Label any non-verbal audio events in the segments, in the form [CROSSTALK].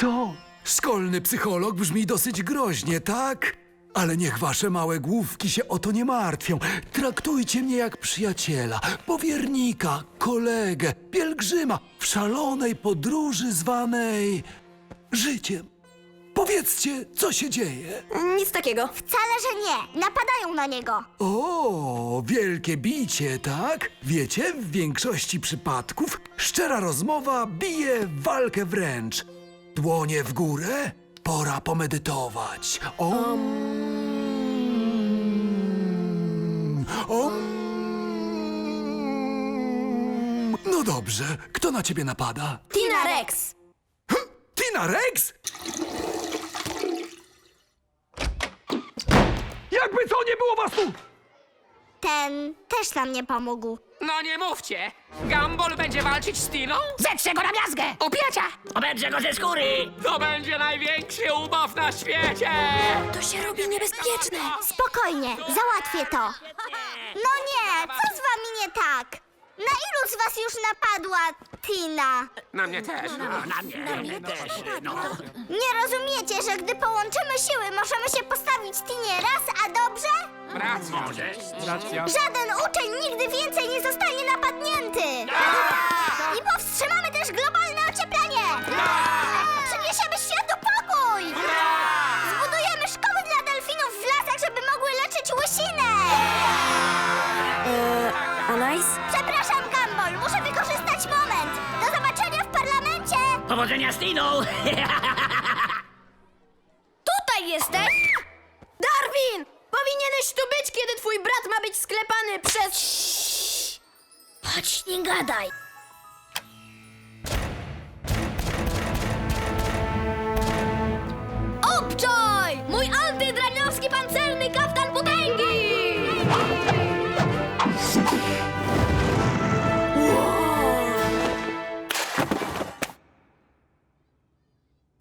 Co? Szkolny psycholog brzmi dosyć groźnie, tak? Ale niech wasze małe główki się o to nie martwią. Traktujcie mnie jak przyjaciela, powiernika, kolegę, pielgrzyma w szalonej podróży zwanej życiem. Powiedzcie, co się dzieje. Nic takiego. Wcale, że nie. Napadają na niego. O, wielkie bicie, tak? Wiecie, w większości przypadków szczera rozmowa bije walkę wręcz. Dłonie w górę, pora pomedytować. Om. Om. No dobrze, kto na ciebie napada? Tina Rex. Tina Rex? Jakby co nie było was tu! Ten też nam nie pomógł. No nie mówcie! Gumball będzie walczyć z Tiną? Zetrze go na miazgę! Upiecia! Obędzie go ze skóry! To będzie największy ubaw na świecie! To się robi niebezpieczne. Spokojnie, załatwię to. No nie, co z wami nie tak? Na ilu z was już napadła Tina? Na mnie też. No, na mnie, na mnie też, no. Nie rozumiecie, że gdy połączymy siły, możemy się postawić Tinie raz, a dobrze? Racja. Może. Żaden uczeń nigdy więcej nie zostanie napadnięty! I powstrzymamy też globalne ocieplenie! Przyniesiemy światu pokój! Zbudujemy szkoły dla delfinów w lasach, żeby mogły leczyć łysinę! Eee, Anais? Przepraszam, Gumball, muszę wykorzystać moment! Do zobaczenia w parlamencie! Powodzenia z Tiną! [LAUGHS] Tutaj jesteś? Powinieneś tu być, kiedy twój brat ma być sklepany przez... Chodź, nie gadaj. Obczaj! Mój antydraniowski pancerny kaftan potęgi!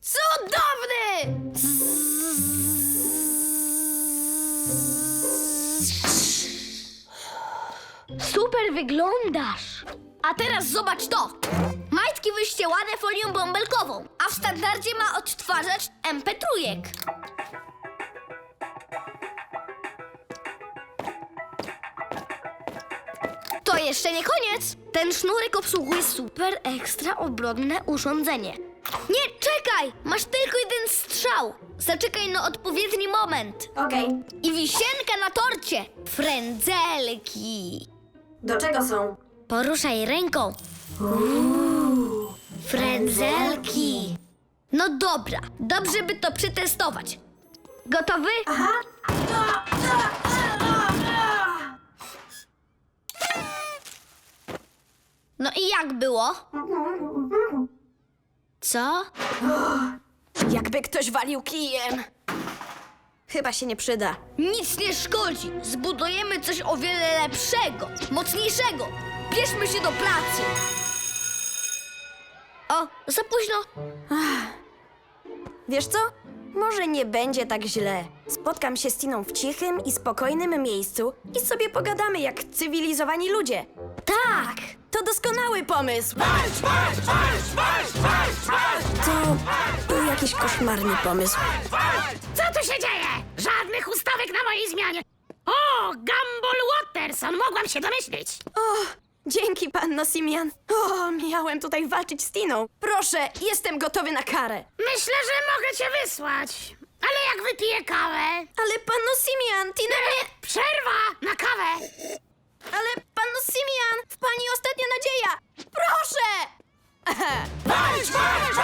Cudowny! Super wyglądasz! A teraz zobacz to! Majtki wyścielane folią bąbelkową, a w standardzie ma odtwarzacz MP3. To jeszcze nie koniec! Ten sznurek obsługuje super ekstra obronne urządzenie. Nie, czekaj! Masz tylko jeden strzał. Zaczekaj na odpowiedni moment. Okej, I wisienka na torcie. Frędzelki. Do czego są? Poruszaj ręką. Frędzelki. No dobra, dobrze by to przetestować. Gotowy? Aha. No i jak było? Co? Jakby ktoś walił kijem. Chyba się nie przyda. Nic nie szkodzi. Zbudujemy coś o wiele lepszego, mocniejszego. Bierzmy się do pracy. O, za późno. Wiesz co? Może nie będzie tak źle. Spotkam się z Tiną w cichym i spokojnym miejscu i sobie pogadamy jak cywilizowani ludzie. Tak! To doskonały pomysł! To był jakiś koszmarny pomysł. Co tu się dzieje? Żadnych ustawek na mojej zmianie! O, Gumball Watterson, mogłam się domyślić! O, dzięki, panno Simian. O, miałem tutaj walczyć z Tiną. Proszę, jestem gotowy na karę. Myślę, że mogę cię wysłać. Ale jak wypiję kawę? Ale panno Simian, Tina nie... [LAUGHS] Przerwa na kawę! Ale no, Simian! W pani ostatnia nadzieja! Proszę! Walcz, walcz,